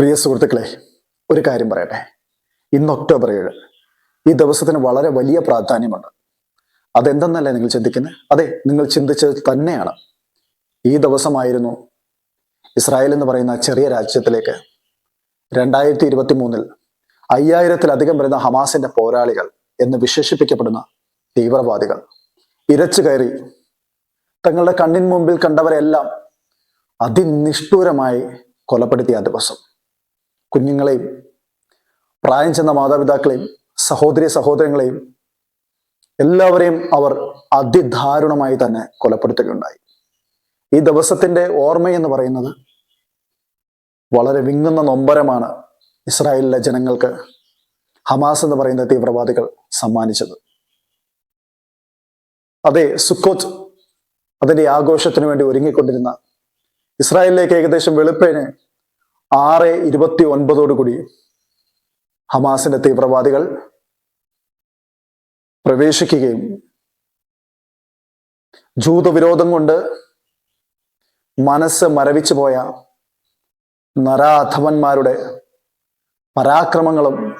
പ്രിയ സുഹൃത്തുക്കളെ ഒരു കാര്യം പറയട്ടെ. ഇന്ന് ഒക്ടോബർ ഏഴ്. ഈ ദിവസത്തിന് വളരെ വലിയ പ്രാധാന്യമുണ്ട്. അതെന്തെന്നല്ലേ നിങ്ങൾ ചിന്തിക്കുന്നത് അതെ നിങ്ങൾ ചിന്തിച്ചത് തന്നെയാണ്. ഈ ദിവസമായിരുന്നു ഇസ്രായേൽ എന്ന് പറയുന്ന ചെറിയ രാജ്യത്തിലേക്ക് രണ്ടായിരത്തി ഇരുപത്തി മൂന്നിൽ അയ്യായിരത്തിലധികം വരുന്ന ഹമാസിന്റെ പോരാളികൾ എന്ന് വിശേഷിപ്പിക്കപ്പെടുന്ന തീവ്രവാദികൾ ഇരച്ചു കയറി തങ്ങളുടെ കണ്ണിന് മുമ്പിൽ കണ്ടവരെല്ലാം അതിനിഷ്ഠൂരമായി കൊലപ്പെടുത്തിയ ആ ദിവസം. കുഞ്ഞുങ്ങളെയും പ്രായം ചെന്ന മാതാപിതാക്കളെയും സഹോദരി സഹോദരങ്ങളെയും എല്ലാവരെയും അവർ അതിദാരുണമായി തന്നെ കൊലപ്പെടുത്തുകയുണ്ടായി. ഈ ദിവസത്തിന്റെ ഓർമ്മയെന്ന് പറയുന്നത് വളരെ വിങ്ങുന്ന നൊമ്പരമാണ് ഇസ്രായേലിലെ ജനങ്ങൾക്ക് ഹമാസ് എന്ന് പറയുന്ന തീവ്രവാദികൾ സമ്മാനിച്ചത്. അതെ സുക്കോത്ത് അതിന്റെ ആഘോഷത്തിന് വേണ്ടി ഒരുങ്ങിക്കൊണ്ടിരുന്ന ഇസ്രായേലിലേക്ക് ഏകദേശം വെളുപ്പിന് ആറ് ഇരുപത്തി ഒൻപതോടുകൂടി ഹമാസിന്റെ തീവ്രവാദികൾ പ്രവേശിക്കുകയും ജൂതവിരോധം കൊണ്ട് മനസ്സ് മരവിച്ചു പോയ നരാധവന്മാരുടെ പരാക്രമങ്ങളും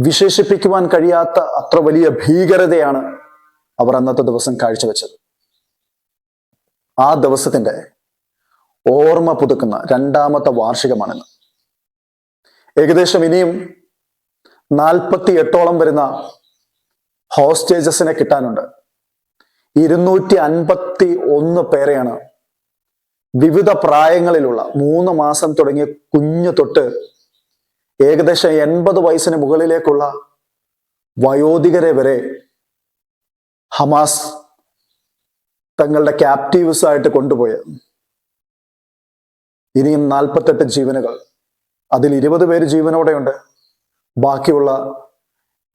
വിശേഷിപ്പിക്കുവാൻ കഴിയാത്ത അത്ര വലിയ ഭീകരതയാണ് അവർ അന്നത്തെ ദിവസം കാഴ്ചവെച്ചത്. ആ ദിവസത്തിന്റെ ഓർമ്മ പുതുക്കുന്ന രണ്ടാമത്തെ വാർഷികമാണിന്ന്. ഏകദേശം ഇനിയും നാൽപ്പത്തി എട്ടോളം വരുന്ന ഹോസ്റ്റേജസിനെ കിട്ടാനുണ്ട്. ഇരുന്നൂറ്റി അൻപത്തി ഒന്ന് പേരെയാണ് വിവിധ പ്രായങ്ങളിലുള്ള മൂന്ന് മാസം തുടങ്ങിയ കുഞ്ഞു തൊട്ട് ഏകദേശം എൺപത് വയസ്സിന് മുകളിലേക്കുള്ള വയോധികരെ വരെ ഹമാസ് തങ്ങളുടെ ക്യാപ്റ്റീവ്സ് ആയിട്ട് കൊണ്ടുപോയത്. ഇനിയും നാൽപ്പത്തെട്ട് ജീവനുകൾ. അതിൽ ഇരുപത് പേര് ജീവനോടെയുണ്ട്. ബാക്കിയുള്ള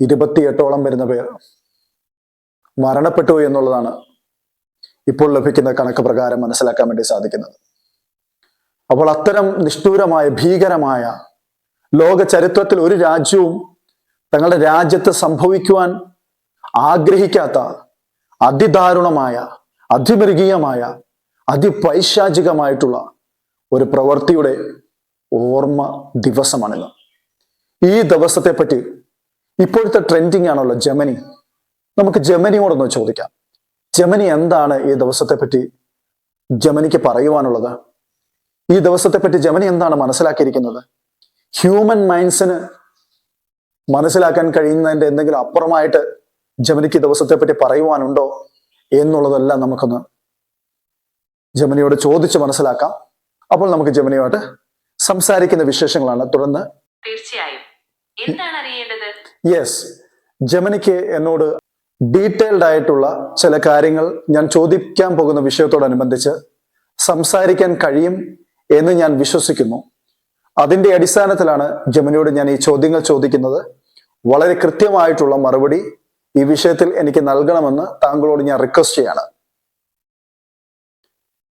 ഇരുപത്തിയെട്ടോളം വരുന്ന പേർ മരണപ്പെട്ടു എന്നുള്ളതാണ് ഇപ്പോൾ ലഭിക്കുന്ന കണക്ക് പ്രകാരം മനസ്സിലാക്കാൻ വേണ്ടി സാധിക്കുന്നത്. അപ്പോൾ അത്തരം നിഷ്ഠൂരമായ ഭീകരമായ ലോക ചരിത്രത്തിൽ ഒരു രാജ്യവും തങ്ങളുടെ രാജ്യത്ത് സംഭവിക്കുവാൻ ആഗ്രഹിക്കാത്ത അതിദാരുണമായ അതിമൃഗീയമായ അതിപൈശാചികമായിട്ടുള്ള ഒരു പ്രവൃത്തിയുടെ ഓർമ്മ ദിവസമാണിന്ന് ഈ ദിവസത്തെ പറ്റി ഇപ്പോഴത്തെ ട്രെൻഡിങ് ആണല്ലോ ജമനി. നമുക്ക് ജമനിയോടൊന്ന് ചോദിക്കാം. ജമനി എന്താണ് ഈ ദിവസത്തെ പറ്റി ജമനിക്ക് പറയുവാനുള്ളത്? ഈ ദിവസത്തെ പറ്റി ജമനി എന്താണ് മനസ്സിലാക്കിയിരിക്കുന്നത്? ഹ്യൂമൻ മൈൻഡ്സിന് മനസ്സിലാക്കാൻ കഴിയുന്നതിന്റെ എന്തെങ്കിലും അപ്പുറമായിട്ട് ജമനിക്ക് ദിവസത്തെ പറ്റി പറയുവാനുണ്ടോ എന്നുള്ളതെല്ലാം നമുക്കൊന്ന് ജമനിയോട് ചോദിച്ച് മനസ്സിലാക്കാം. അപ്പോൾ നമുക്ക് ജമനിയുമായിട്ട് സംസാരിക്കുന്ന വിശേഷങ്ങളാണ്. തുടർന്ന് തീർച്ചയായും. എന്താണ് അറിയേണ്ടത്? യെസ് ജമനിക്ക് എന്നോട് ഡീറ്റെയിൽഡ് ആയിട്ടുള്ള ചില കാര്യങ്ങൾ ഞാൻ ചോദിക്കാൻ പോകുന്ന വിഷയത്തോടനുബന്ധിച്ച് സംസാരിക്കാൻ കഴിയും എന്ന് ഞാൻ വിശ്വസിക്കുന്നു. അതിന്റെ അടിസ്ഥാനത്തിലാണ് ജമനിയോട് ഞാൻ ഈ ചോദ്യങ്ങൾ ചോദിക്കുന്നത്. വളരെ കൃത്യമായിട്ടുള്ള മറുപടി ഈ വിഷയത്തിൽ എനിക്ക് നൽകണമെന്ന് താങ്കളോട് ഞാൻ റിക്വസ്റ്റ് ചെയ്യാണ്.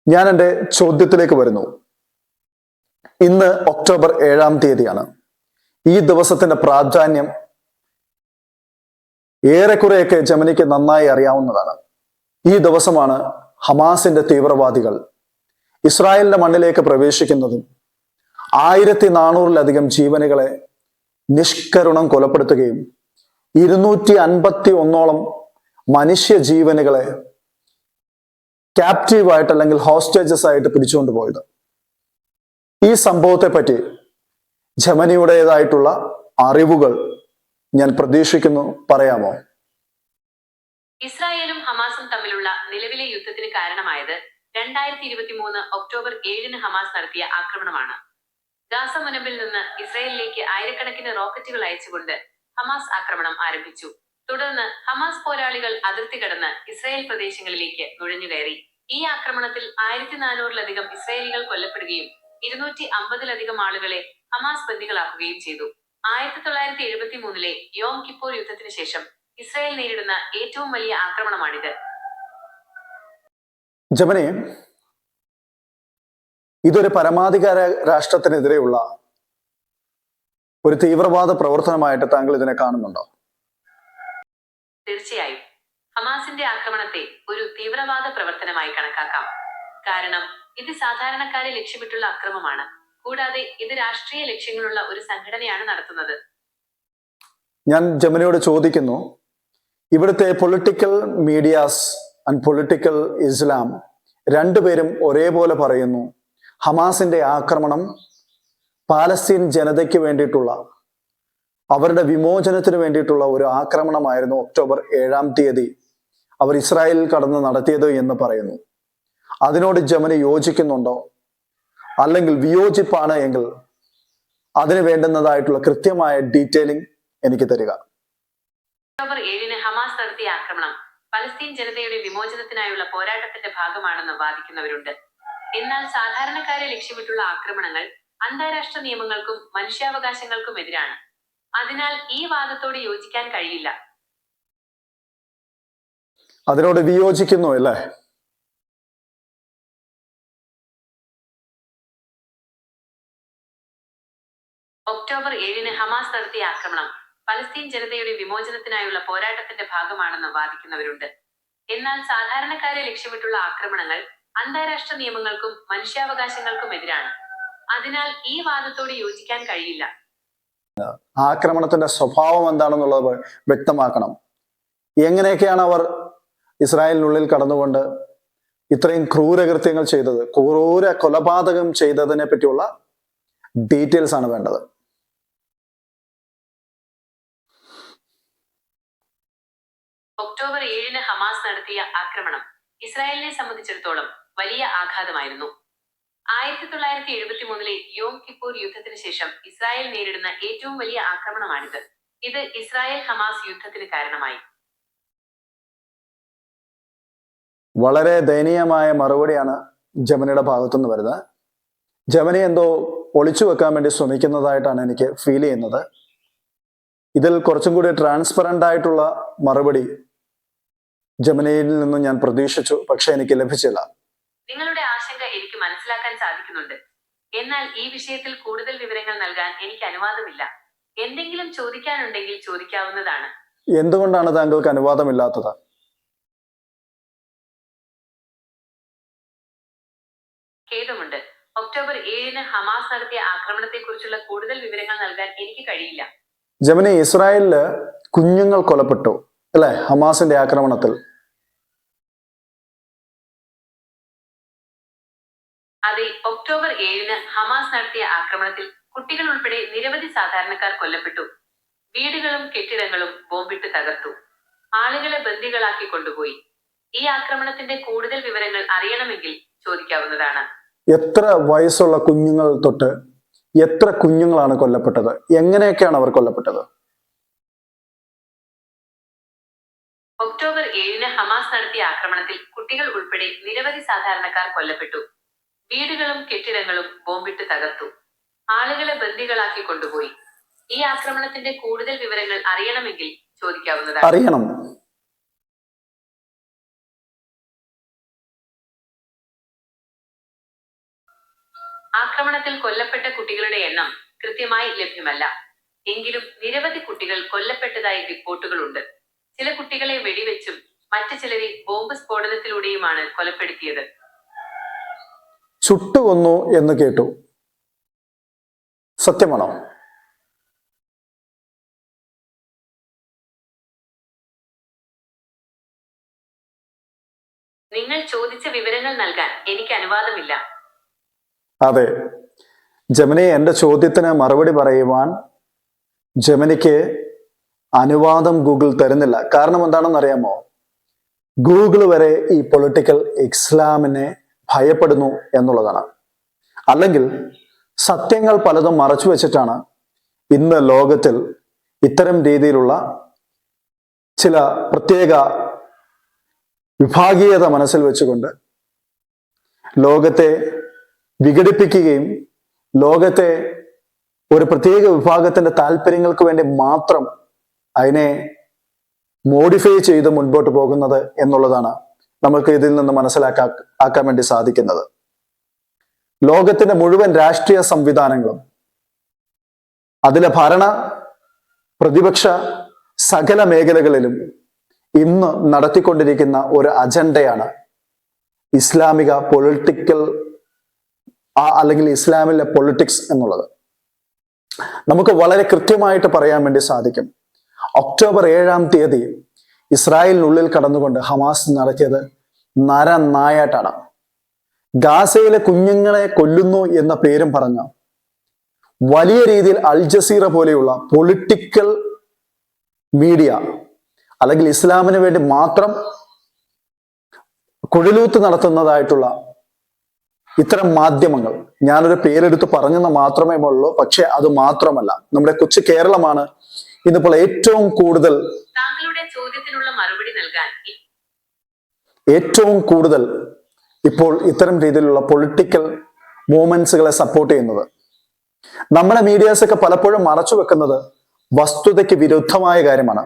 ഞാൻ എന്റെ ചോദ്യത്തിലേക്ക് വരുന്നു. ഇന്ന് ഒക്ടോബർ ഏഴാം തീയതിയാണ്. ഈ ദിവസത്തിന്റെ പ്രാധാന്യം ഏറെക്കുറെയൊക്കെ ജമനിക്ക് നന്നായി അറിയാവുന്നതാണ്. ഈ ദിവസമാണ് ഹമാസിന്റെ തീവ്രവാദികൾ ഇസ്രായേലിന്റെ മണ്ണിലേക്ക് പ്രവേശിക്കുന്നതും ആയിരത്തി നാനൂറിലധികം ജീവനുകളെ നിഷ്കരുണം കൊലപ്പെടുത്തുകയും ഇരുന്നൂറ്റി അൻപത്തി ഒന്നോളം മനുഷ്യ ജീവനുകളെ ക്യാപ്റ്റീവായിട്ട് അല്ലെങ്കിൽ ഹോസ്റ്റേജസ് ആയിട്ട് പിടിച്ചുകൊണ്ടുപോയത് ഈ സംഭവത്തെ പറ്റി ജമനിയുടേതായിട്ടുള്ള അറിവുകൾ ഞാൻ പ്രതീക്ഷിക്കുന്നു. പറയാമോ? ഇസ്രായേലും ഹമാസും തമ്മിലുള്ള നിലവിലെ യുദ്ധത്തിന് കാരണമായത് രണ്ടായിരത്തി ഇരുപത്തി മൂന്ന് ഒക്ടോബർ ഏഴിന് ഹമാസ് നടത്തിയ ആക്രമണമാണ്. ഗാസ മുനമ്പിൽ നിന്ന് ഇസ്രായേലിലേക്ക് ആയിരക്കണക്കിന് റോക്കറ്റുകൾ അയച്ചുകൊണ്ട് ഹമാസ് ആക്രമണം ആരംഭിച്ചു. തുടർന്ന് ഹമാസ് പോരാളികൾ അതിർത്തി കടന്ന് ഇസ്രായേൽ പ്രദേശങ്ങളിലേക്ക് നുഴഞ്ഞുകയറി. ഈ ആക്രമണത്തിൽ ആയിരത്തി നാനൂറിലധികം ഇസ്രായേലികൾ കൊല്ലപ്പെടുകയും ഇരുന്നൂറ്റി അമ്പതിലധികം ആളുകളെ ഹമാസ് ബന്ദികളാക്കുകയും ചെയ്തു. ആയിരത്തി തൊള്ളായിരത്തി എഴുപത്തി മൂന്നിലെ യോം കിപ്പോർ യുദ്ധത്തിന് ശേഷം ഇസ്രായേൽ നേരിടുന്ന ഏറ്റവും വലിയ ആക്രമണമാണിത്. ജമനെ ഇതൊരു പരമാധികാര രാഷ്ട്രത്തിനെതിരെയുള്ള ഒരു തീവ്രവാദ പ്രവർത്തനമായിട്ട് താങ്കൾ ഇതിനെ കാണുന്നുണ്ടോ? തീർച്ചയായും. ഹമാസിന്റെ ആക്രമണത്തെ ഒരു തീവ്രവാദ പ്രവർത്തനമായി കണക്കാക്കാം. കാരണം ഇത് സാധാരണക്കാരെ ലക്ഷ്യമിട്ടുള്ള അക്രമമാണ്. കൂടാതെ ഇത് രാഷ്ട്രീയ ലക്ഷ്യങ്ങളുള്ള ഒരു സംഘടനയാണ് നടത്തുന്നത്. ഞാൻ ജമനയോട് ചോദിക്കുന്നു ഇവിടുത്തെ പൊളിറ്റിക്കൽ മീഡിയാസ് ആൻഡ് പൊളിറ്റിക്കൽ ഇസ്ലാം രണ്ടുപേരും ഒരേപോലെ പറയുന്നു ഹമാസിന്റെ ആക്രമണം പാലസ്തീൻ ജനതയ്ക്ക് വേണ്ടിയിട്ടുള്ള അവരുടെ വിമോചനത്തിന് വേണ്ടിയിട്ടുള്ള ഒരു ആക്രമണമായിരുന്നു ഒക്ടോബർ ഏഴാം തീയതി അവർ ഇസ്രായേലിൽ കടന്ന് നടത്തിയത് എന്ന് പറയുന്നു. അതിനോട് ജമന യോജിക്കുന്നുണ്ടോ? അല്ലെങ്കിൽ വിയോജിപ്പാണ് എങ്കിൽ അതിന് വേണ്ടുന്നതായിട്ടുള്ള കൃത്യമായ ഡീറ്റെയിലിംഗ് എനിക്ക് തരിക. ഒക്ടോബർ ഏഴിന് ഹമാസ് നടത്തിയ ആക്രമണം പലസ്തീൻ ജനതയുടെ വിമോചനത്തിനായുള്ള പോരാട്ടത്തിന്റെ ഭാഗമാണെന്ന് വാദിക്കുന്നവരുണ്ട്. എന്നാൽ സാധാരണക്കാരെ ലക്ഷ്യമിട്ടുള്ള ആക്രമണങ്ങൾ അന്താരാഷ്ട്ര നിയമങ്ങൾക്കും മനുഷ്യാവകാശങ്ങൾക്കും എതിരാണ്. അതിനാൽ ഈ വാദത്തോട് യോജിക്കാൻ കഴിയില്ല. അതിനോട് വിയോജിക്കുന്നു അല്ലേ? ഒക്ടോബർ ഏഴിന് ഹമാസ് നടത്തിയ ആക്രമണം പലസ്തീൻ ജനതയുടെ വിമോചനത്തിനായുള്ള പോരാട്ടത്തിന്റെ ഭാഗമാണെന്ന് വാദിക്കുന്നവരുണ്ട്. എന്നാൽ സാധാരണക്കാരെ ലക്ഷ്യമിട്ടുള്ള ആക്രമണങ്ങൾ അന്താരാഷ്ട്ര നിയമങ്ങൾക്കും മനുഷ്യാവകാശങ്ങൾക്കും എതിരാണ്. അതിനാൽ ഈ വാദത്തോട് യോജിക്കാൻ കഴിയില്ല. ആക്രമണത്തിന്റെ സ്വഭാവം എന്താണെന്നുള്ളത് വ്യക്തമാക്കണം. എങ്ങനെയൊക്കെയാണ് അവർ ഇസ്രായേലിനുള്ളിൽ കടന്നുകൊണ്ട് ഇത്രയും ക്രൂരകൃത്യങ്ങൾ ചെയ്തത്? ക്രൂര കൊലപാതകം ചെയ്തതിനെ പറ്റിയുള്ള ഡീറ്റെയിൽസ് ആണ് വേണ്ടത്. ഒക്ടോബർ ഏഴിന് ഹമാസ് നടത്തിയ ആക്രമണം ഇസ്രായേലിനെ സംബന്ധിച്ചിടത്തോളം വലിയ ആഘാതമായിരുന്നു. ആയിരത്തി തൊള്ളായിരത്തി എഴുപത്തി മൂന്നിലെ യോം കിപ്പൂർ യുദ്ധത്തിന് ശേഷം ഇസ്രായേൽ നേരിടുന്ന ഏറ്റവും വലിയ ആക്രമണമാണിത്. ഇത് ഇസ്രായേൽ ഹമാസ് യുദ്ധത്തിന് കാരണമായി. വളരെ ദയനീയമായ മറുപടിയാണ് ജമനയുടെ ഭാഗത്തുനിന്ന് വരുന്നത്. ജമനെ എന്തോ ഒളിച്ചു വെക്കാൻ വേണ്ടി ശ്രമിക്കുന്നതായിട്ടാണ് എനിക്ക് ഫീൽ ചെയ്യുന്നത്. ഇതിൽ കുറച്ചും കൂടി ട്രാൻസ്പെറന്റ് ആയിട്ടുള്ള മറുപടി ജമനയിൽ നിന്നും ഞാൻ പ്രതീക്ഷിച്ചു പക്ഷെ എനിക്ക് ലഭിച്ചില്ല. നിങ്ങളുടെ ആശങ്ക എനിക്ക് മനസ്സിലാക്കാൻ സാധിക്കുന്നുണ്ട്. എന്നാൽ ഈ വിഷയത്തിൽ കൂടുതൽ വിവരങ്ങൾ നൽകാൻ എനിക്ക് അനുവാദമില്ല. എന്തെങ്കിലും ചോദിക്കാനുണ്ടെങ്കിൽ ചോദിക്കാവുന്നതാണ്. എന്തുകൊണ്ടാണ് താങ്കൾക്ക് അനുവാദമില്ലാത്തത്? ഖേദമുണ്ട്. ഒക്ടോബർ ഏഴിന് ഹമാസ് നടത്തിയ ആക്രമണത്തെക്കുറിച്ചുള്ള കൂടുതൽ വിവരങ്ങൾ നൽകാൻ എനിക്ക് കഴിയില്ല. ജമനി ഇസ്രായേലിൽ കുഞ്ഞുങ്ങൾ കൊലപ്പെട്ടു അല്ലെ? ഹമാസിന്റെ ആക്രമണത്തിൽ. അതെ ഒക്ടോബർ ഏഴിന് ഹമാസ് നടത്തിയ ആക്രമണത്തിൽ കുട്ടികൾ ഉൾപ്പെടെ നിരവധി സാധാരണക്കാർ കൊല്ലപ്പെട്ടു. വീടുകളും കെട്ടിടങ്ങളും ബോംബിട്ട് തകർത്തു. ആളുകളെ ബന്ദികളാക്കി കൊണ്ടുപോയി. ഈ ആക്രമണത്തിന്റെ കൂടുതൽ വിവരങ്ങൾ അറിയണമെങ്കിൽ ചോദിക്കാവുന്നതാണ്. എത്ര വയസ്സുള്ള കുഞ്ഞുങ്ങൾ തൊട്ട് എത്ര കുഞ്ഞുങ്ങളാണ് കൊല്ലപ്പെട്ടത്? എങ്ങനെയൊക്കെയാണ് അവർ കൊല്ലപ്പെട്ടത്? ഒക്ടോബർ ഏഴിന് ഹമാസ് നടത്തിയ ആക്രമണത്തിൽ കുട്ടികൾ ഉൾപ്പെടെ നിരവധി സാധാരണക്കാർ കൊല്ലപ്പെട്ടു. വീടുകളും കെട്ടിടങ്ങളും ബോംബിട്ട് തകർത്തു. ആളുകളെ ബന്ദികളാക്കി കൊണ്ടുപോയി. ഈ ആക്രമണത്തിന്റെ കൂടുതൽ വിവരങ്ങൾ അറിയണമെങ്കിൽ ചോദിക്കാവുന്നതാണ്. അറിയണം. ആക്രമണത്തിൽ കൊല്ലപ്പെട്ട കുട്ടികളുടെ എണ്ണം കൃത്യമായി ലഭ്യമല്ല. എങ്കിലും നിരവധി കുട്ടികൾ കൊല്ലപ്പെട്ടതായി റിപ്പോർട്ടുകളുണ്ട്. ചില കുട്ടികളെ വെടിവെച്ചും മറ്റു ചിലരെ ബോംബ് സ്ഫോടനത്തിലൂടെയുമാണ് കൊലപ്പെടുത്തിയത്. ചുട്ടുകൊന്നു എന്ന് കേട്ടു. സത്യമാണോ? നിങ്ങൾ ചോദിച്ച വിവരങ്ങൾ നൽകാൻ എനിക്ക് അനുവാദമില്ല. അതെ. ജമിനി എന്റെ ചോദ്യത്തിന് മറുപടി പറയുവാൻ ജമിനിക്ക് അനുവാദം ഗൂഗിൾ തരുന്നില്ല. കാരണം എന്താണെന്ന് അറിയാമോ ഗൂഗിൾ വരെ ഈ പൊളിറ്റിക്കൽ ഇസ്ലാമിനെ ഭയപ്പെടുന്നു എന്നുള്ളതാണ്. അല്ലെങ്കിൽ സത്യങ്ങൾ പലതും മറച്ചു വെച്ചിട്ടാണ് ഇന്ന് ലോകത്തിൽ ഇത്തരം രീതിയിലുള്ള ചില പ്രത്യേക വിഭാഗീയത മനസ്സിൽ വെച്ചുകൊണ്ട് ലോകത്തെ വിഘടിപ്പിക്കുകയും ലോകത്തെ ഒരു പ്രത്യേക വിഭാഗത്തിന്റെ താല്പര്യങ്ങൾക്ക് വേണ്ടി മാത്രം അതിനെ മോഡിഫൈ ചെയ്ത് മുൻപോട്ട് പോകുന്നത് എന്നുള്ളതാണ് നമുക്ക് ഇതിൽ നിന്ന് മനസ്സിലാക്കാ ആക്കാൻ വേണ്ടി സാധിക്കുന്നത്. ലോകത്തിന്റെ മുഴുവൻ രാഷ്ട്രീയ സംവിധാനങ്ങളും അതിലെ ഭരണ പ്രതിപക്ഷ സകല മേഖലകളിലും ഇന്ന് നടത്തിക്കൊണ്ടിരിക്കുന്ന ഒരു അജണ്ടയാണ് ഇസ്ലാമിക പൊളിറ്റിക്കൽ അല്ലെങ്കിൽ ഇസ്ലാമിലെ പൊളിറ്റിക്സ് എന്നുള്ളത്. നമുക്ക് വളരെ കൃത്യമായിട്ട് പറയാൻ വേണ്ടി സാധിക്കും. ഒക്ടോബർ ഏഴാം തീയതി ഇസ്രായേലിനുള്ളിൽ കടന്നുകൊണ്ട് ഹമാസ് നടത്തിയത് നരനായാട്ടാണ് ഗാസയിലെ കുഞ്ഞുങ്ങളെ കൊല്ലുന്നു എന്ന പേരും പറഞ്ഞ വലിയ രീതിയിൽ അൽ ജസീറ പോലെയുള്ള പൊളിറ്റിക്കൽ മീഡിയ അല്ലെങ്കിൽ ഇസ്ലാമിന് വേണ്ടി മാത്രം കുഴലൂത്ത് നടത്തുന്നതായിട്ടുള്ള ഇത്തരം മാധ്യമങ്ങൾ. ഞാനൊരു പേരെടുത്ത് പറഞ്ഞെന്ന് മാത്രമേ ഉള്ളൂ. പക്ഷെ അത് മാത്രമല്ല. നമ്മുടെ കൊച്ചു കേരളമാണ് ഇന്നിപ്പോൾ ഏറ്റവും കൂടുതൽ ചോദ്യത്തിനുള്ള മറുപടി നൽകാൻ ഏറ്റവും കൂടുതൽ ഇപ്പോൾ ഇത്തരം രീതിയിലുള്ള പൊളിറ്റിക്കൽ മൂവ്മെന്റ്സുകളെ സപ്പോർട്ട് ചെയ്യുന്നത്. നമ്മുടെ മീഡിയാസ് ഒക്കെ പലപ്പോഴും മറച്ചു വെക്കുന്നത് വസ്തുതയ്ക്ക് വിരുദ്ധമായ കാര്യമാണ്.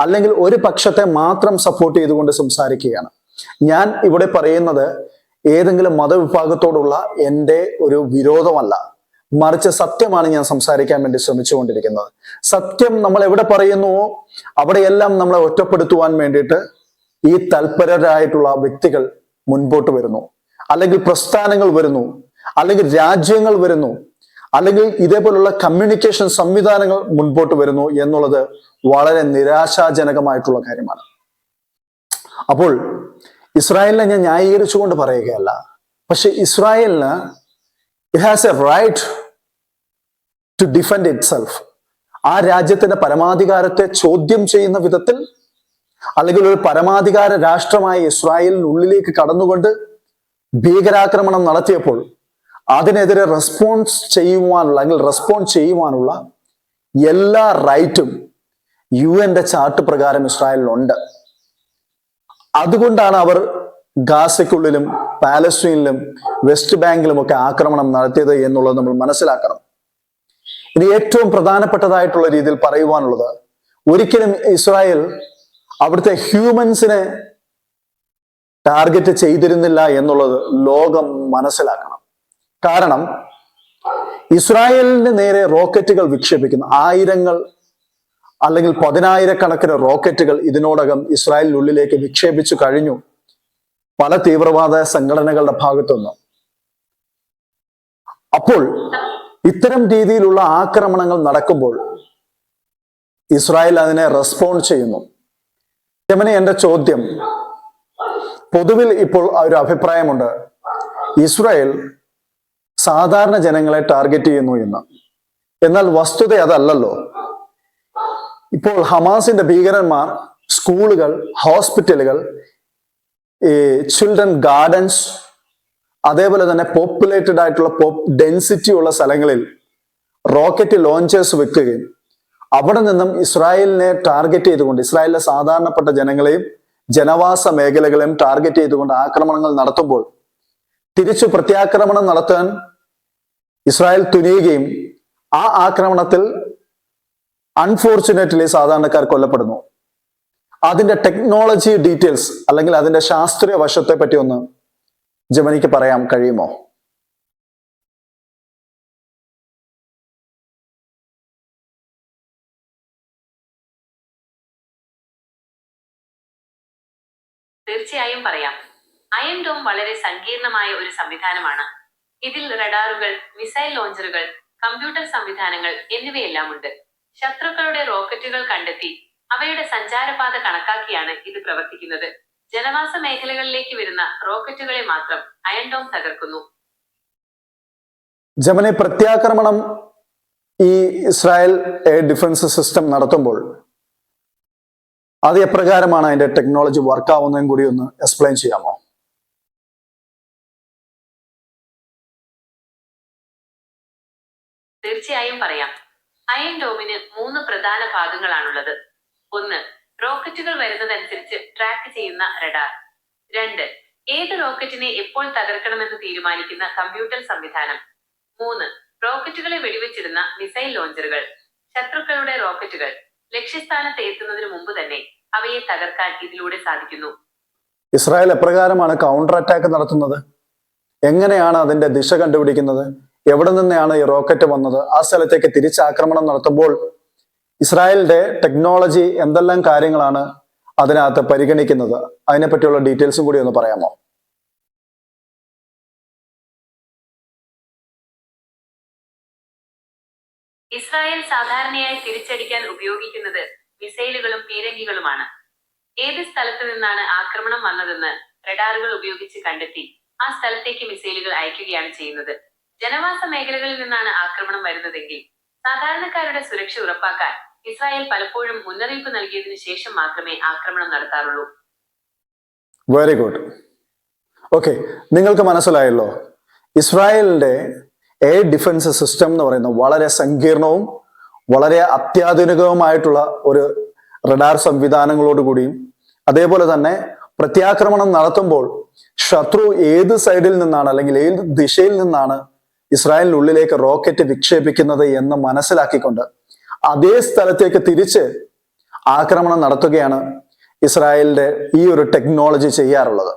അല്ലെങ്കിൽ ഒരു പക്ഷത്തെ മാത്രം സപ്പോർട്ട് ചെയ്തുകൊണ്ട് സംസാരിക്കുകയാണ്. ഞാൻ ഇവിടെ പറയുന്നത് ഏതെങ്കിലും മതവിഭാഗത്തോടുള്ള എന്റെ ഒരു വിരോധമല്ല. മറിച്ച് സത്യമാണ് ഞാൻ സംസാരിക്കാൻ വേണ്ടി ശ്രമിച്ചുകൊണ്ടിരിക്കുന്നത്. സത്യം നമ്മൾ എവിടെ പറയുന്നുവോ അവിടെയെല്ലാം നമ്മളെ ഒറ്റപ്പെടുത്തുവാൻ വേണ്ടിയിട്ട് ഈ തൽപരരായിട്ടുള്ള വ്യക്തികൾ മുൻപോട്ട് വരുന്നു. അല്ലെങ്കിൽ പ്രസ്ഥാനങ്ങൾ വരുന്നു. അല്ലെങ്കിൽ രാജ്യങ്ങൾ വരുന്നു. അല്ലെങ്കിൽ ഇതേപോലുള്ള കമ്മ്യൂണിക്കേഷൻ സംവിധാനങ്ങൾ മുൻപോട്ട് വരുന്നു എന്നുള്ളത് വളരെ നിരാശാജനകമായിട്ടുള്ള കാര്യമാണ്. അപ്പോൾ ഇസ്രായേലിനെ ഞാൻ ന്യായീകരിച്ചുകൊണ്ട് പറയുകയല്ല. പക്ഷെ ഇസ്രായേലിന് it has a right to defend itself ആ രാജ്യത്തിന്റെ പരമാധികാരത്തെ ചോദ്യം ചെയ്യുന്ന വിധത്തിൽ അല്ലെങ്കിൽ ഒരു പരമാധികാര രാഷ്ട്രമായ ഇസ്രായേലിനുള്ളിലേക്ക് കടന്നുകൊണ്ട് ഭീകരാക്രമണം നടത്തിയപ്പോൾ അതിനെതിരെ റെസ്പോൺസ് ചെയ്യുവാനുള്ള അല്ലെങ്കിൽ റെസ്പോണ്ട് ചെയ്യുവാനുള്ള എല്ലാ റൈറ്റും യു എന്റെ ചാർട്ട് പ്രകാരം ഇസ്രായേലിനുണ്ട്. അതുകൊണ്ടാണ് അവർ ഗാസയ്ക്കുള്ളിലും പാലസ്റ്റീനിലും വെസ്റ്റ് ബാങ്കിലും ഒക്കെ ആക്രമണം നടത്തിയത് എന്നുള്ളത് നമ്മൾ മനസ്സിലാക്കണം. ഇത് ഏറ്റവും പ്രധാനപ്പെട്ടതായിട്ടുള്ള രീതിയിൽ പറയുവാനുള്ളത് ഒരിക്കലും ഇസ്രായേൽ അവിടുത്തെ ഹ്യൂമൻസിനെ ടാർഗറ്റ് ചെയ്തിരുന്നില്ല എന്നുള്ളത് ലോകം മനസ്സിലാക്കണം. കാരണം ഇസ്രായേലിന് നേരെ റോക്കറ്റുകൾ വിക്ഷേപിക്കുന്നു. ആയിരങ്ങൾ അല്ലെങ്കിൽ പതിനായിരക്കണക്കിന് റോക്കറ്റുകൾ ഇതിനോടകം ഇസ്രായേലിനുള്ളിലേക്ക് വിക്ഷേപിച്ചു കഴിഞ്ഞു. പല തീവ്രവാദ സംഘടനകളുടെ ഭാഗത്തുനിന്നും. അപ്പോൾ ഇത്തരം രീതിയിലുള്ള ആക്രമണങ്ങൾ നടക്കുമ്പോൾ ഇസ്രായേൽ അതിനെ റെസ്പോണ്ട് ചെയ്യുന്നു. യമനി എന്റെ ചോദ്യം. പൊതുവിൽ ഇപ്പോൾ ഒരു അഭിപ്രായമുണ്ട്. ഇസ്രായേൽ സാധാരണ ജനങ്ങളെ ടാർഗറ്റ് ചെയ്യുന്നു എന്ന്. എന്നാൽ വസ്തുത അതല്ലല്ലോ. ഇപ്പോൾ ഹമാസിന്റെ ഭീകരന്മാർ സ്കൂളുകൾ ഹോസ്പിറ്റലുകൾ ഈ ചിൽഡ്രൻ ഗാർഡൻസ് അതേപോലെ തന്നെ പോപ്പുലേറ്റഡ് ആയിട്ടുള്ള പോപ്പ് ഡെൻസിറ്റി ഉള്ള സ്ഥലങ്ങളിൽ റോക്കറ്റ് ലോഞ്ചേഴ്സ് വെക്കുകയും അവിടെ നിന്നും ഇസ്രായേലിനെ ടാർഗറ്റ് ചെയ്തുകൊണ്ട് ഇസ്രായേലിലെ സാധാരണപ്പെട്ട ജനങ്ങളെയും ജനവാസ മേഖലകളെയും ടാർഗറ്റ് ചെയ്തുകൊണ്ട് ആക്രമണങ്ങൾ നടത്തുമ്പോൾ തിരിച്ചു പ്രത്യാക്രമണം നടത്താൻ ഇസ്രായേൽ തുനിയുകയും ആ ആക്രമണത്തിൽ അൺഫോർച്ചുനേറ്റ്ലി സാധാരണക്കാർ കൊല്ലപ്പെടുന്നു. അതിന്റെ ടെക്നോളജി ഡീറ്റെയിൽസ് അല്ലെങ്കിൽ അതിന്റെ ശാസ്ത്രീയ വശത്തെ പറ്റി ഒന്ന് ജമനിക്ക് പറയാൻ കഴിയുമോ? തീർച്ചയായും പറയാം. അയൺ ഡോം വളരെ സങ്കീർണമായ ഒരു സംവിധാനമാണ്. ഇതിൽ റഡാറുകൾ മിസൈൽ ലോഞ്ചറുകൾ കമ്പ്യൂട്ടർ സംവിധാനങ്ങൾ എന്നിവയെല്ലാം ഉണ്ട്. ശത്രുക്കളുടെ റോക്കറ്റുകൾ കണ്ടെത്തി അവയുടെ സഞ്ചാരപാത കണക്കാക്കിയാണ് ഇത് പ്രവർത്തിക്കുന്നത്. ജനവാസ മേഖലകളിലേക്ക് വരുന്ന റോക്കറ്റുകളെ മാത്രം അയൺഡോം തകർക്കുന്നു. ജമനെ പ്രത്യാക്രമണം ഈ ഇസ്രായേൽ എയർ ഡിഫൻസ് സിസ്റ്റം നടത്തുമ്പോൾ അത് എപ്രകാരമാണ് അതിന്റെ ടെക്നോളജി വർക്ക് ആവുന്നതും കൂടി ഒന്ന് എക്സ്പ്ലെയിൻ ചെയ്യാമോ? തീർച്ചയായും പറയാം. അയൺ ഡോമിന് മൂന്ന് പ്രധാന ഭാഗങ്ങളാണുള്ളത്. ഒന്ന് റോക്കറ്റുകൾ വരുന്നതനുസരിച്ച് ട്രാക്ക് ചെയ്യുന്ന റഡാർ രണ്ട് ഏത് റോക്കറ്റിനെ എപ്പോൾ തകർക്കണമെന്ന് തീരുമാനിക്കുന്ന കമ്പ്യൂട്ടർ സംവിധാനം. മൂന്ന് റോക്കറ്റുകളെ വെടിവെച്ചിരുന്ന മിസൈൽ ലോഞ്ചറുകൾ ശത്രുക്കളുടെ റോക്കറ്റുകൾ ലക്ഷ്യസ്ഥാനത്ത് എത്തുന്നതിന് മുമ്പ് തന്നെ അവയെ തകർക്കാൻ ഇതിലൂടെ സാധിക്കുന്നു. ഇസ്രായേൽ എപ്രകാരമാണ് കൗണ്ടർ അറ്റാക്ക് നടത്തുന്നത്? എങ്ങനെയാണ് അതിന്റെ ദിശ കണ്ടുപിടിക്കുന്നത്? എവിടെ നിന്നാണ് ഈ റോക്കറ്റ് വന്നത്? ആ സ്ഥലത്തേക്ക് തിരിച്ചാക്രമണം നടത്തുമ്പോൾ ഇസ്രായേലിന്റെ ടെക്നോളജി എന്തെല്ലാം കാര്യങ്ങളാണ് അതിനകത്ത് പരിഗണിക്കുന്നത്? അതിനെപ്പറ്റിയുള്ള ഡീറ്റെയിൽസും കൂടി ഒന്ന് പറയാമോ? ഇസ്രായേൽ സാധാരണയായി തിരിച്ചടിക്കാൻ ഉപയോഗിക്കുന്നത് മിസൈലുകളും പീരങ്കികളുമാണ്. ഏത് സ്ഥലത്തു നിന്നാണ് ആക്രമണം വന്നതെന്ന് റഡാറുകൾ ഉപയോഗിച്ച് കണ്ടെത്തി ആ സ്ഥലത്തേക്ക് മിസൈലുകൾ അയക്കുകയാണ് ചെയ്യുന്നത്. ജനവാസ മേഖലകളിൽ നിന്നാണ് ആക്രമണം വരുന്നതെങ്കിൽ സാധാരണക്കാരുടെ സുരക്ഷ ഉറപ്പാക്കാൻ ഇസ്രായേൽ പലപ്പോഴും മുന്നറിയിപ്പ് നൽകിയതിനു ശേഷം മാത്രമേ ആക്രമണം നടത്താറുള്ളൂ. വെരി ഗുഡ് ഓക്കെ നിങ്ങൾക്ക് മനസ്സിലായല്ലോ? ഇസ്രായേലിന്റെ എയർ ഡിഫൻസ് സിസ്റ്റം എന്ന് പറയുന്നത് വളരെ സങ്കീർണവും വളരെ അത്യാധുനികവുമായിട്ടുള്ള ഒരു റഡാർ സംവിധാനങ്ങളോട് കൂടിയും അതേപോലെ തന്നെ പ്രത്യാക്രമണം നടത്തുമ്പോൾ ശത്രു ഏത് സൈഡിൽ നിന്നാണ് അല്ലെങ്കിൽ ഏത് ദിശയിൽ നിന്നാണ് ഇസ്രായേലിനുള്ളിലേക്ക് റോക്കറ്റ് വിക്ഷേപിക്കുന്നത് എന്ന് മനസ്സിലാക്കിക്കൊണ്ട് അതേ സ്ഥലത്തേക്ക് തിരിച്ച് ആക്രമണം നടത്തുകയാണ് ഇസ്രായേലിന്റെ ഈ ഒരു ടെക്നോളജി ചെയ്യാറുള്ളത്.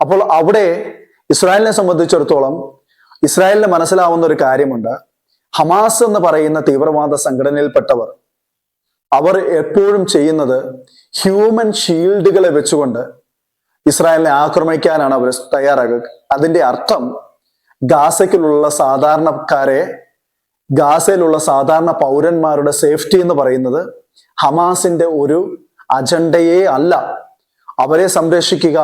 അപ്പോൾ അവിടെ ഇസ്രായേലിനെ സംബന്ധിച്ചിടത്തോളം ഇസ്രായേലിന് മനസ്സിലാവുന്ന ഒരു കാര്യമുണ്ട്. ഹമാസ് എന്ന് പറയുന്ന തീവ്രവാദ സംഘടനയിൽപ്പെട്ടവർ അവർ എപ്പോഴും ചെയ്യുന്നത് ഹ്യൂമൻ ഷീൽഡുകളെ വെച്ചുകൊണ്ട് ഇസ്രായേലിനെ ആക്രമിക്കാനാണ് അവർ തയ്യാറാകുക. അതിന്റെ അർത്ഥം ഗാസയ്ക്കുള്ള സാധാരണക്കാരെ ഗാസയിലുള്ള സാധാരണ പൗരന്മാരുടെ സേഫ്റ്റി എന്ന് പറയുന്നത് ഹമാസിന്റെ ഒരു അജണ്ടയെ അല്ല. അവരെ സംരക്ഷിക്കുക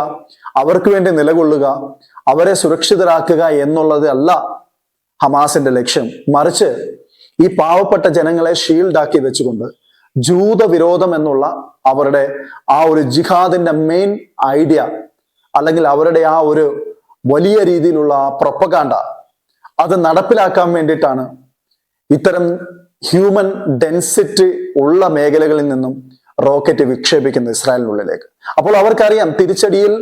അവർക്ക് വേണ്ടി നിലകൊള്ളുക അവരെ സുരക്ഷിതരാക്കുക എന്നുള്ളത് അല്ല ഹമാസിന്റെ ലക്ഷ്യം. മറിച്ച് ഈ പാവപ്പെട്ട ജനങ്ങളെ ഷീൽഡാക്കി വെച്ചുകൊണ്ട് ജൂതവിരോധം എന്നുള്ള അവരുടെ ആ ഒരു ജിഹാദിന്റെ മെയിൻ ഐഡിയ അല്ലെങ്കിൽ അവരുടെ ആ ഒരു വലിയ രീതിയിലുള്ള പ്രൊപ്പകാണ്ട അത് നടപ്പിലാക്കാൻ വേണ്ടിയിട്ടാണ് ഇത്തരം ഹ്യൂമൻ ഡെൻസിറ്റി ഉള്ള മേഖലകളിൽ നിന്നും റോക്കറ്റ് വിക്ഷേപിക്കുന്നത് ഇസ്രായേലിനുള്ളിലേക്ക്. അപ്പോൾ അവർക്കറിയാം തിരിച്ചടിയിൽ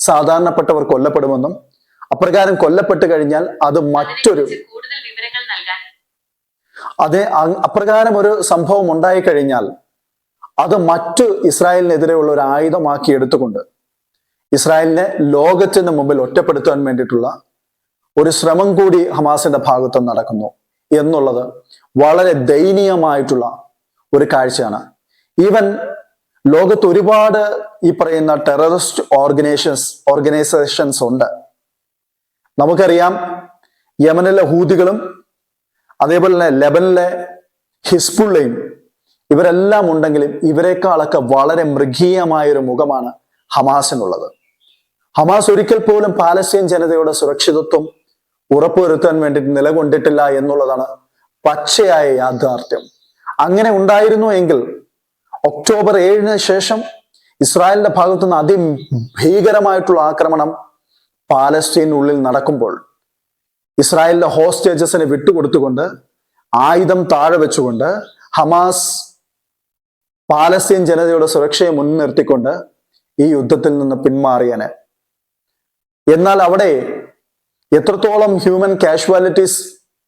സാധാരണപ്പെട്ടവർ കൊല്ലപ്പെടുമെന്നും അപ്രകാരം കൊല്ലപ്പെട്ടു കഴിഞ്ഞാൽ അത് മറ്റൊരു അതെ അപ്രകാരം ഒരു സംഭവം ഉണ്ടായി കഴിഞ്ഞാൽ അത് മറ്റു ഇസ്രായേലിനെതിരെയുള്ള ഒരു ആയുധമാക്കി എടുത്തുകൊണ്ട് ഇസ്രായേലിനെ ലോകത്തിന് മുമ്പിൽ ഒറ്റപ്പെടുത്താൻ വേണ്ടിയിട്ടുള്ള ഒരു ശ്രമം കൂടി ഹമാസിന്റെ ഭാഗത്ത് നടക്കുന്നു. എന്നുള്ളത് വളരെ ദയനീയമായിട്ടുള്ള ഒരു കാഴ്ചയാണ്. ഈവൻ ലോകത്ത് ഒരുപാട് ഈ പറയുന്ന ടെററിസ്റ്റ് ഓർഗനൈസേഷൻസ് ഓർഗനൈസേഷൻസ് ഉണ്ട്. നമുക്കറിയാം യമനിലെ ഹൂതികളും അതേപോലെ തന്നെ ലെബനിലെ ഹിസ്ബുള്ളയും ഇവരെല്ലാം ഉണ്ടെങ്കിലും ഇവരെക്കാളൊക്കെ വളരെ മൃഗീയമായൊരു മുഖമാണ് ഹമാസിനുള്ളത്. ഹമാസ് ഒരിക്കൽ പോലും പാലസ്തീൻ ജനതയുടെ സുരക്ഷിതത്വം ഉറപ്പുവരുത്താൻ വേണ്ടി നിലകൊണ്ടിട്ടില്ല എന്നുള്ളതാണ് പച്ചയായ യാഥാർത്ഥ്യം. അങ്ങനെ ഉണ്ടായിരുന്നു എങ്കിൽ ഒക്ടോബർ ഏഴിന് ശേഷം ഇസ്രായേലിന്റെ ഭാഗത്തു നിന്ന് അതിഭീകരമായിട്ടുള്ള ആക്രമണം പാലസ്തീനുള്ളിൽ നടക്കുമ്പോൾ ഇസ്രായേലിന്റെ ഹോസ്റ്റേജസിനെ വിട്ടുകൊടുത്തുകൊണ്ട് ആയുധം താഴെ വെച്ചുകൊണ്ട് ഹമാസ് പാലസ്തീൻ ജനതയുടെ സുരക്ഷയെ മുൻനിർത്തിക്കൊണ്ട് ഈ യുദ്ധത്തിൽ നിന്ന് പിന്മാറിയന്. എന്നാൽ അവിടെ എത്രത്തോളം ഹ്യൂമൻ കാഷ്വാലിറ്റീസ്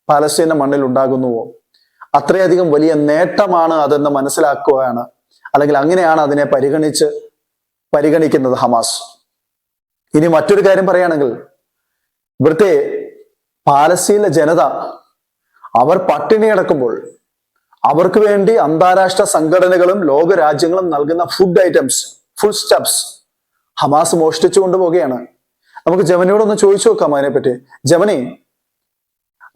പാലസ്തീന്റെ മണ്ണിൽ ഉണ്ടാകുന്നുവോ അത്രയധികം വലിയ നേട്ടമാണ് അതെന്ന് മനസ്സിലാക്കുകയാണ്. അല്ലെങ്കിൽ അങ്ങനെയാണ് അതിനെ പരിഗണിച്ച് പരിഗണിക്കുന്നത് ഹമാസ്. ഇനി മറ്റൊരു കാര്യം പറയുകയാണെങ്കിൽ ഇവിടുത്തെ പാലസ്തീനിലെ ജനത അവർ പട്ടിണി കിടക്കുമ്പോൾ അവർക്ക് വേണ്ടി അന്താരാഷ്ട്ര സംഘടനകളും ലോകരാജ്യങ്ങളും നൽകുന്ന food items food steps Hamas മോഷ്ടിച്ചു കൊണ്ടുപോവുകയാണ് നമുക്ക് ജമനിയോടൊന്ന് ചോദിച്ചു നോക്കാം അതിനെപ്പറ്റി. ജമനി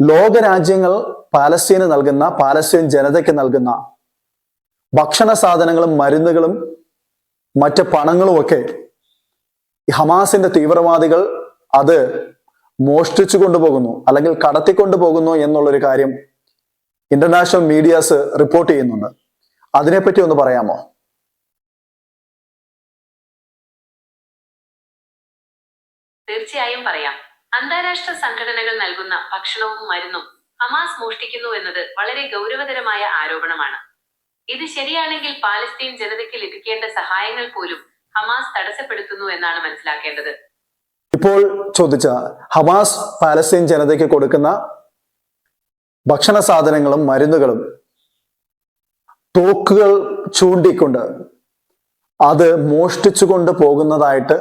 ലോകരാജ്യങ്ങൾ പാലസ്തീന് നൽകുന്ന പാലസ്തീൻ ജനതയ്ക്ക് നൽകുന്ന ഭക്ഷണ സാധനങ്ങളും മരുന്നുകളും മറ്റ് പണങ്ങളും ഒക്കെ ഹമാസിന്റെ തീവ്രവാദികൾ അത് മോഷ്ടിച്ചു കൊണ്ടുപോകുന്നു അല്ലെങ്കിൽ കടത്തിക്കൊണ്ടു പോകുന്നു എന്നുള്ളൊരു കാര്യം ഇന്റർനാഷണൽ മീഡിയാസ് റിപ്പോർട്ട് ചെയ്യുന്നുണ്ട്. അതിനെപ്പറ്റി ഒന്ന് പറയാമോ? തീർച്ചയായും പറയാം. അന്താരാഷ്ട്ര സംഘടനകൾ നൽകുന്ന ഭക്ഷണവും മരുന്നും ഹമാസ് മോഷ്ടിക്കുന്നു എന്നത് വളരെ ഗൗരവതരമായ ആരോപണമാണ്. ഇത് ശരിയാണെങ്കിൽ പാലസ്തീൻ ജനതയ്ക്ക് ലഭിക്കേണ്ട സഹായങ്ങൾ പോലും ഹമാസ് തടസ്സപ്പെടുത്തുന്നു എന്നാണ് മനസ്സിലാക്കേണ്ടത്. ഇപ്പോൾ ചോദിച്ച ഹമാസ് പാലസ്തീൻ ജനതയ്ക്ക് കൊടുക്കുന്ന ഭക്ഷണ സാധനങ്ങളും മരുന്നുകളും തോക്കുകൾ ചൂണ്ടിക്കൊണ്ട് അത് മോഷ്ടിച്ചു കൊണ്ട് പോകുന്നതായിട്ട്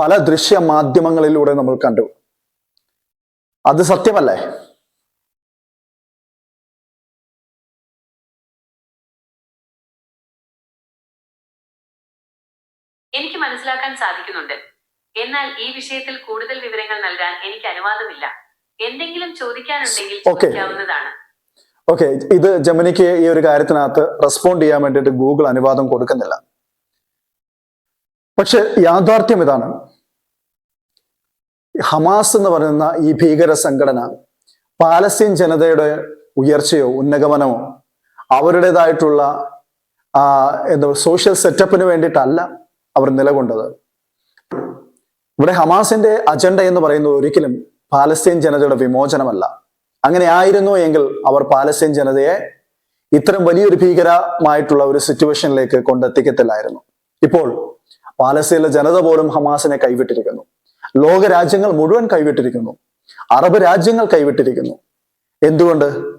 പല ദൃശ്യ മാധ്യമങ്ങളിലൂടെ നമ്മൾ കണ്ടു. അത് സത്യമല്ലേ? എനിക്ക് മനസ്സിലാക്കാൻ സാധിക്കുന്നുണ്ട്. എന്നാൽ ഈ വിഷയത്തിൽ കൂടുതൽ വിവരങ്ങൾ നൽകാൻ എനിക്ക് അനുവാദമില്ല. എന്തെങ്കിലും ചോദിക്കാനുണ്ടെങ്കിൽ. ചോദിക്കാവുന്നതാണ്. ഓക്കെ ഇത് ജമിനിക്ക് ഈ ഒരു കാര്യത്തിനകത്ത് റെസ്പോണ്ട് ചെയ്യാൻ വേണ്ടിയിട്ട് ഗൂഗിൾ അനുവാദം കൊടുക്കുന്നില്ല. പക്ഷെ യാഥാർത്ഥ്യം ഇതാണ്. ഹമാസ് എന്ന് പറയുന്ന ഈ ഭീകര സംഘടന പാലസ്തീൻ ജനതയുടെ ഉയർച്ചയോ ഉന്നഗമനമോ അവരുടേതായിട്ടുള്ള എന്താ സോഷ്യൽ സെറ്റപ്പിന് വേണ്ടിയിട്ടല്ല അവർ നിലകൊണ്ടത്. ഇവിടെ ഹമാസിന്റെ അജണ്ട എന്ന് പറയുന്നത് ഒരിക്കലും പാലസ്തീൻ ജനതയുടെ വിമോചനമല്ല. അങ്ങനെ ആയിരുന്നു എങ്കിൽ അവർ പാലസ്തീൻ ജനതയെ ഇത്തരം വലിയൊരു ഭീകരമായിട്ടുള്ള ഒരു സിറ്റുവേഷനിലേക്ക് കൊണ്ടെത്തിക്കത്തില്ലായിരുന്നു. ഇപ്പോൾ പാലസ്തീനിലെ ജനത പോലും ഹമാസിനെ കൈവിട്ടിരിക്കുന്നു. ലോക രാജ്യങ്ങൾ മുഴുവൻ കൈവിട്ടിരിക്കുന്നു. അറബ് രാജ്യങ്ങൾ കൈവിട്ടിരിക്കുന്നു. എന്തുകൊണ്ട്?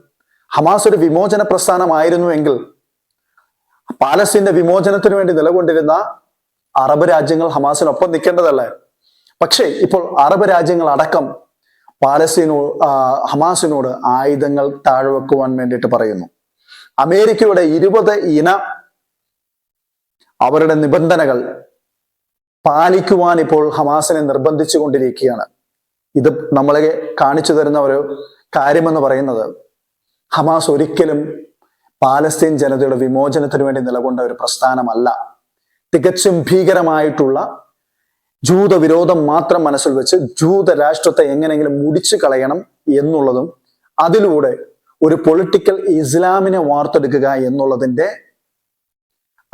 ഹമാസ് ഒരു വിമോചന പ്രസ്ഥാനമായിരുന്നു എങ്കിൽ പാലസ്തീന്റെ വിമോചനത്തിന് വേണ്ടി നിലകൊണ്ടിരുന്ന അറബ് രാജ്യങ്ങൾ ഹമാസിനൊപ്പം നിൽക്കേണ്ടതല്ലേ? പക്ഷേ ഇപ്പോൾ അറബ് രാജ്യങ്ങൾ അടക്കം പാലസ്തീനോ ഹമാസിനോട് ആയുധങ്ങൾ താഴ്വെക്കുവാൻ വേണ്ടിയിട്ട് പറയുന്നു. അമേരിക്കയുടെ ഇരുപത് ഇന അവരുടെ നിബന്ധനകൾ പാലിക്കുവാൻ ഇപ്പോൾ ഹമാസിനെ നിർബന്ധിച്ചു കൊണ്ടിരിക്കുകയാണ്. ഇത് നമ്മളെ കാണിച്ചു തരുന്ന ഒരു കാര്യമെന്ന് പറയുന്നത് ഹമാസ് ഒരിക്കലും പാലസ്തീൻ ജനതയുടെ വിമോചനത്തിന് വേണ്ടി നിലകൊണ്ട ഒരു പ്രസ്ഥാനമല്ല. തികച്ചും ഭീകരമായിട്ടുള്ള ജൂതവിരോധം മാത്രം മനസ്സിൽ വെച്ച് ജൂത രാഷ്ട്രത്തെ എങ്ങനെയെങ്കിലും മുടിച്ചു കളയണം എന്നുള്ളതും അതിലൂടെ ഒരു പൊളിറ്റിക്കൽ ഇസ്ലാമിനെ വാർത്തെടുക്കുക എന്നുള്ളതിന്റെ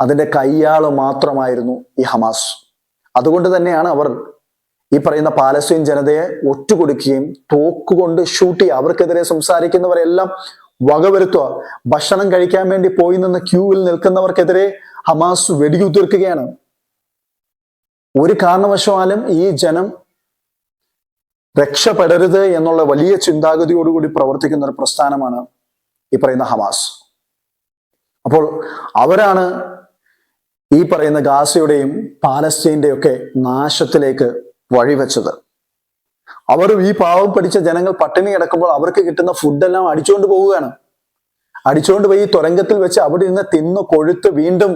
അതിന്റെ കയ്യാൾ മാത്രമായിരുന്നു ഈ ഹമാസ്. അതുകൊണ്ട് തന്നെയാണ് അവർ ഈ പറയുന്ന പാലസ്തീൻ ജനതയെ ഒറ്റുകൊടുക്കുകയും തോക്കുകൊണ്ട് ഷൂട്ട് ചെയ്യുക. അവർക്കെതിരെ സംസാരിക്കുന്നവരെല്ലാം വകവരുത്തുക. ഭക്ഷണം കഴിക്കാൻ വേണ്ടി പോയി നിന്ന് ക്യൂവിൽ നിൽക്കുന്നവർക്കെതിരെ ഹമാസ് വെടിയുതിർക്കുകയാണ്. ഒരു കാരണവശാലും ഈ ജനം രക്ഷപ്പെടരുത് എന്നുള്ള വലിയ ചിന്താഗതിയോടുകൂടി പ്രവർത്തിക്കുന്ന ഒരു പ്രസ്ഥാനമാണ് ഈ പറയുന്ന ഹമാസ്. അപ്പോൾ അവരാണ് ഈ പറയുന്ന ഗാസയുടെയും പാലസ്തീന്റെയും ഒക്കെ നാശത്തിലേക്ക് വഴിവെച്ചത്. അവർ ഈ പാവം പഠിച്ച ജനങ്ങൾ പട്ടിണി കിടക്കുമ്പോൾ അവർക്ക് കിട്ടുന്ന ഫുഡെല്ലാം അടിച്ചുകൊണ്ട് പോവുകയാണ്. അടിച്ചുകൊണ്ട് പോയി തുരങ്കത്തിൽ വെച്ച് അവിടെ നിന്ന് തിന്നു കൊഴുത്ത് വീണ്ടും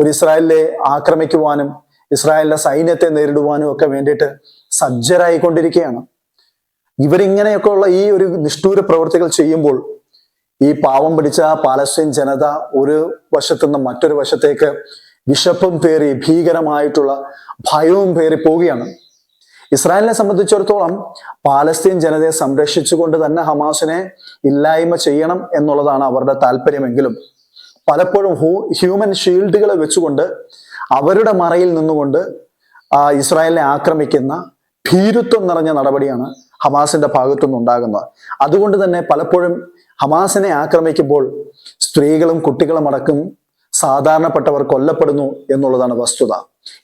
ഒരു ഇസ്രായേലിനെ ആക്രമിക്കുവാനും ഇസ്രായേലിന്റെ സൈന്യത്തെ നേരിടുവാനും ഒക്കെ വേണ്ടിയിട്ട് സജ്ജരായിക്കൊണ്ടിരിക്കുകയാണ്. ഇവരിങ്ങനെയൊക്കെയുള്ള ഈ ഒരു നിഷ്ഠൂര പ്രവൃത്തികൾ ചെയ്യുമ്പോൾ ഈ പാവം പിടിച്ച പാലസ്തീൻ ജനത ഒരു വശത്തുനിന്ന് മറ്റൊരു വശത്തേക്ക് വിശപ്പും പേറി ഭീകരമായിട്ടുള്ള ഭയവും പേറി പോവുകയാണ്. ഇസ്രായേലിനെ സംബന്ധിച്ചിടത്തോളം പാലസ്തീൻ ജനതയെ സംരക്ഷിച്ചുകൊണ്ട് തന്നെ ഹമാസിനെ ഇല്ലായ്മ ചെയ്യണം എന്നുള്ളതാണ് അവരുടെ താല്പര്യമെങ്കിലും. പലപ്പോഴും ഹൂ ഹ്യൂമൻ ഷീൽഡുകളെ വെച്ചുകൊണ്ട് അവരുടെ മറയിൽ നിന്നുകൊണ്ട് ഇസ്രായേലിനെ ആക്രമിക്കുന്ന ഭീരുത്വം നിറഞ്ഞ നടപടിയാണ് ഹമാസിന്റെ ഭാഗത്തുനിന്ന് ഉണ്ടാകുന്നത്. അതുകൊണ്ട് തന്നെ പലപ്പോഴും ഹമാസിനെ ആക്രമിക്കുമ്പോൾ സ്ത്രീകളും കുട്ടികളും അടക്കം സാധാരണപ്പെട്ടവർ കൊല്ലപ്പെടുന്നു എന്നുള്ളതാണ് വസ്തുത.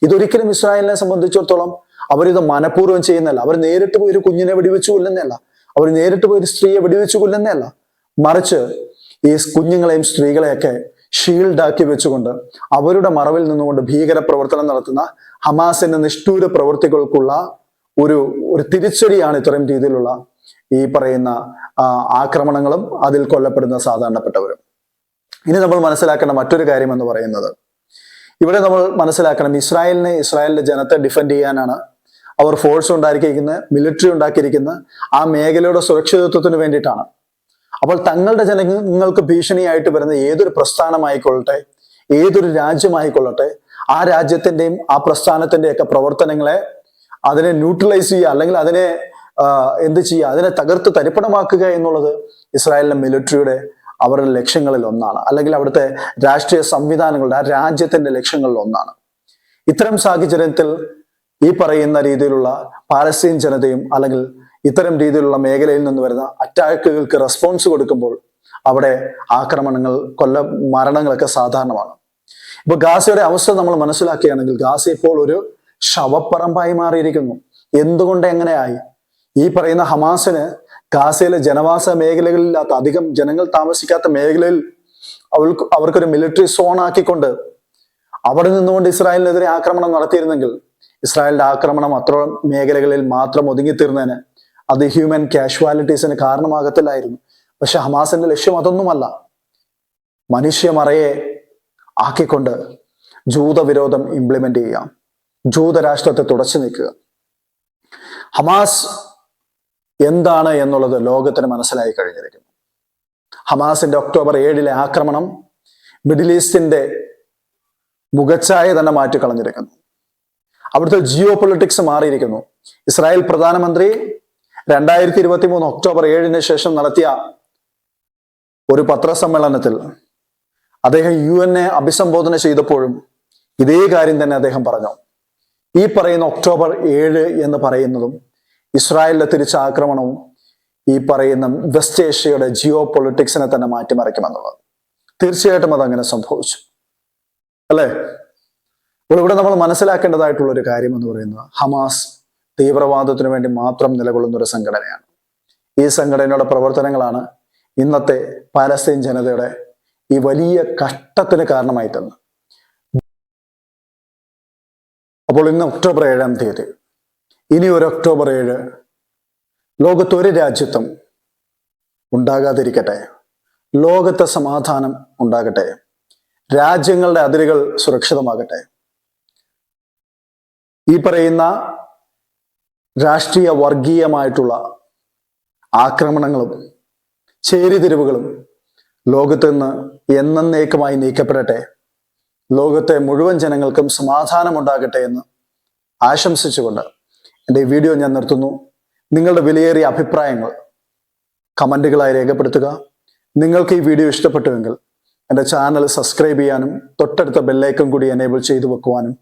ഇതൊരിക്കലും ഇസ്രായേലിനെ സംബന്ധിച്ചിടത്തോളം അവരിത് മനഃപൂർവം ചെയ്യുന്നല്ല അവർ നേരിട്ട് പോയി ഒരു കുഞ്ഞിനെ വെടിവെച്ചു കൊല്ലുന്നതല്ല അവർ നേരിട്ട് പോയി ഒരു സ്ത്രീയെ വെടിവെച്ചു കൊല്ലുന്നതല്ല മറിച്ച് ഈ കുഞ്ഞുങ്ങളെയും സ്ത്രീകളെയൊക്കെ ഷീൽഡാക്കി വെച്ചുകൊണ്ട് അവരുടെ മറവിൽ നിന്നുകൊണ്ട് ഭീകര പ്രവർത്തനം നടത്തുന്ന ഹമാസിന്റെ നിഷ്ഠൂര പ്രവൃത്തികൾക്കുള്ള ഒരു ഒരു തിരിച്ചടിയാണ് ഇത്തരം രീതിയിലുള്ള ഈ പറയുന്ന ആക്രമണങ്ങളും അതിൽ കൊല്ലപ്പെടുന്ന സാധാരണപ്പെട്ടവരും. ഇനി നമ്മൾ മനസ്സിലാക്കേണ്ട മറ്റൊരു കാര്യം എന്ന് പറയുന്നത് ഇവിടെ നമ്മൾ മനസ്സിലാക്കണം ഇസ്രായേലിനെ ഇസ്രായേലിന്റെ ജനത്തെ ഡിഫെൻഡ് ചെയ്യാനാണ് അവർ ഫോഴ്സ് ഉണ്ടാക്കിയിരിക്കുന്നത് മിലിറ്ററി ഉണ്ടാക്കിയിരിക്കുന്നത് ആ മേഖലയുടെ സുരക്ഷിതത്വത്തിന് വേണ്ടിയിട്ടാണ്. അപ്പോൾ തങ്ങളുടെ ജനങ്ങൾക്ക് ഭീഷണിയായിട്ട് വരുന്ന ഏതൊരു പ്രസ്ഥാനമായിക്കൊള്ളട്ടെ ഏതൊരു രാജ്യമായിക്കൊള്ളട്ടെ ആ രാജ്യത്തിന്റെയും ആ പ്രസ്ഥാനത്തിന്റെയും ഒക്കെ പ്രവർത്തനങ്ങളെ അതിനെ ന്യൂട്രലൈസ് ചെയ്യുക അല്ലെങ്കിൽ അതിനെ എന്ത് ചെയ്യുക അതിനെ തകർത്ത് തരിപ്പണമാക്കുക എന്നുള്ളത് ഇസ്രായേലിലെ മിലിറ്ററിയുടെ അവരുടെ ലക്ഷ്യങ്ങളിൽ ഒന്നാണ്. അല്ലെങ്കിൽ അവിടുത്തെ രാഷ്ട്രീയ സംവിധാനങ്ങളുടെ ആ രാജ്യത്തിന്റെ ലക്ഷ്യങ്ങളിൽ ഒന്നാണ്. ഇത്തരം സാഹചര്യത്തിൽ ഈ പറയുന്ന രീതിയിലുള്ള പാലസ്തീൻ ജനതയും അല്ലെങ്കിൽ ഇത്തരം രീതിയിലുള്ള മേഖലയിൽ നിന്ന് വരുന്ന അറ്റാക്കുകൾക്ക് റെസ്പോൺസ് കൊടുക്കുമ്പോൾ അവിടെ ആക്രമണങ്ങൾ കൊല്ല മരണങ്ങളൊക്കെ സാധാരണമാണ്. ഇപ്പൊ ഗാസയുടെ അവസ്ഥ നമ്മൾ മനസ്സിലാക്കുകയാണെങ്കിൽ ഗാസ ഇപ്പോൾ ഒരു ശവപ്പറമ്പായി മാറിയിരിക്കുന്നു. എന്തുകൊണ്ട് എങ്ങനെയായി? ഈ പറയുന്ന ഹമാസിന് ഗാസയിലെ ജനവാസ മേഖലകളില്ലാത്ത അധികം ജനങ്ങൾ താമസിക്കാത്ത മേഖലയിൽ അവൾക്ക് അവർക്കൊരു മിലിറ്ററി സോൺ ആക്കിക്കൊണ്ട് അവിടെ നിന്നുകൊണ്ട് ഇസ്രായേലിനെതിരെ ആക്രമണം നടത്തിയിരുന്നെങ്കിൽ ഇസ്രായേലിന്റെ ആക്രമണം അത്ര മേഖലകളിൽ മാത്രം ഒതുങ്ങിത്തീർന്നതിന് അത് ഹ്യൂമൻ കാഷ്വാലിറ്റീസിന് കാരണമാകത്തില്ലായിരുന്നു. പക്ഷെ ഹമാസിന്റെ ലക്ഷ്യം അതൊന്നുമല്ല. മനുഷ്യമറയെ ആക്കിക്കൊണ്ട് ജൂതവിരോധം ഇംപ്ലിമെന്റ് ചെയ്യാം ജൂതരാഷ്ട്രത്തെ തുടച്ചു നീക്കുക. ഹമാസ് എന്താണ് എന്നുള്ളത് ലോകത്തിന് മനസ്സിലായി കഴിഞ്ഞിരിക്കുന്നു. ഹമാസിന്റെ ഒക്ടോബർ ഏഴിലെ ആക്രമണം മിഡിൽ ഈസ്റ്റിന്റെ മുഖച്ഛായ തന്നെ മാറ്റിക്കളഞ്ഞിരിക്കുന്നു അവിടുത്തെ ജിയോ പൊളിറ്റിക്സ് മാറിയിരിക്കുന്നു. ഇസ്രായേൽ പ്രധാനമന്ത്രി രണ്ടായിരത്തി ഇരുപത്തി മൂന്ന് ഒക്ടോബർ ഏഴിന് ശേഷം നടത്തിയ ഒരു പത്രസമ്മേളനത്തിൽ അദ്ദേഹം യു എന്നെ അഭിസംബോധന ചെയ്തപ്പോഴും ഇതേ കാര്യം തന്നെ അദ്ദേഹം പറഞ്ഞു. ഈ പറയുന്ന ഒക്ടോബർ ഏഴ് എന്ന് പറയുന്നതും ഇസ്രായേലിലെ തിരിച്ചാക്രമണവും ഈ പറയുന്ന വെസ്റ്റ് ഏഷ്യയുടെ ജിയോ പൊളിറ്റിക്സിനെ തന്നെ മാറ്റിമറിക്കുമെന്നുള്ളത്. തീർച്ചയായിട്ടും അതങ്ങനെ സംഭവിച്ചു. അല്ലേ? അപ്പോൾ ഇവിടെ നമ്മൾ മനസ്സിലാക്കേണ്ടതായിട്ടുള്ള ഒരു കാര്യം എന്ന് പറയുന്നത് ഹമാസ് തീവ്രവാദത്തിനു വേണ്ടി മാത്രം നിലകൊള്ളുന്ന ഒരു സംഘടനയാണ്. ഈ സംഘടനയുടെ പ്രവർത്തനങ്ങളാണ് ഇന്നത്തെ പാലസ്തീൻ ജനതയുടെ ഈ വലിയ കഷ്ടത്തിന് കാരണമായി തന്നെ അപ്പോൾ ഇന്ന് ഒക്ടോബർ ഏഴാം തീയതി ഇനി ഒരു ഒക്ടോബർ ഏഴ് ലോകത്ത് ഒരു രാജ്യത്തും ഉണ്ടാകാതിരിക്കട്ടെ. ലോകത്തെ സമാധാനം ഉണ്ടാകട്ടെ. രാജ്യങ്ങളുടെ അതിരുകൾ സുരക്ഷിതമാകട്ടെ. ഈ പറയുന്ന രാഷ്ട്രീയ വർഗീയമായിട്ടുള്ള ആക്രമണങ്ങളും ചേരിതിരിവുകളും ലോകത്ത് നിന്ന് എന്നേക്കുമായി നീക്കപ്പെടട്ടെ. ലോകത്തെ മുഴുവൻ ജനങ്ങൾക്കും സമാധാനമുണ്ടാകട്ടെ എന്ന് ആശംസിച്ചുകൊണ്ട് എന്റെ ഈ വീഡിയോ ഞാൻ നിർത്തുന്നു. നിങ്ങളുടെ വിലയേറിയ അഭിപ്രായങ്ങൾ കമന്റുകളായി രേഖപ്പെടുത്തുക. നിങ്ങൾക്ക് ഈ വീഡിയോ ഇഷ്ടപ്പെട്ടുവെങ്കിൽ എന്റെ ചാനൽ സബ്സ്ക്രൈബ് ചെയ്യാനും തൊട്ടടുത്ത ബെല്ലൈക്കൺ കൂടി എനേബിൾ ചെയ്തു വെക്കുവാനും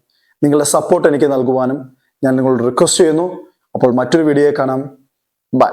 നിങ്ങളുടെ സപ്പോർട്ട് എനിക്ക് നൽകുവാനും ഞാൻ നിങ്ങളോട് റിക്വസ്റ്റ് ചെയ്യുന്നു. അപ്പോൾ മറ്റൊരു വീഡിയോയെ കാണാം. ബൈ.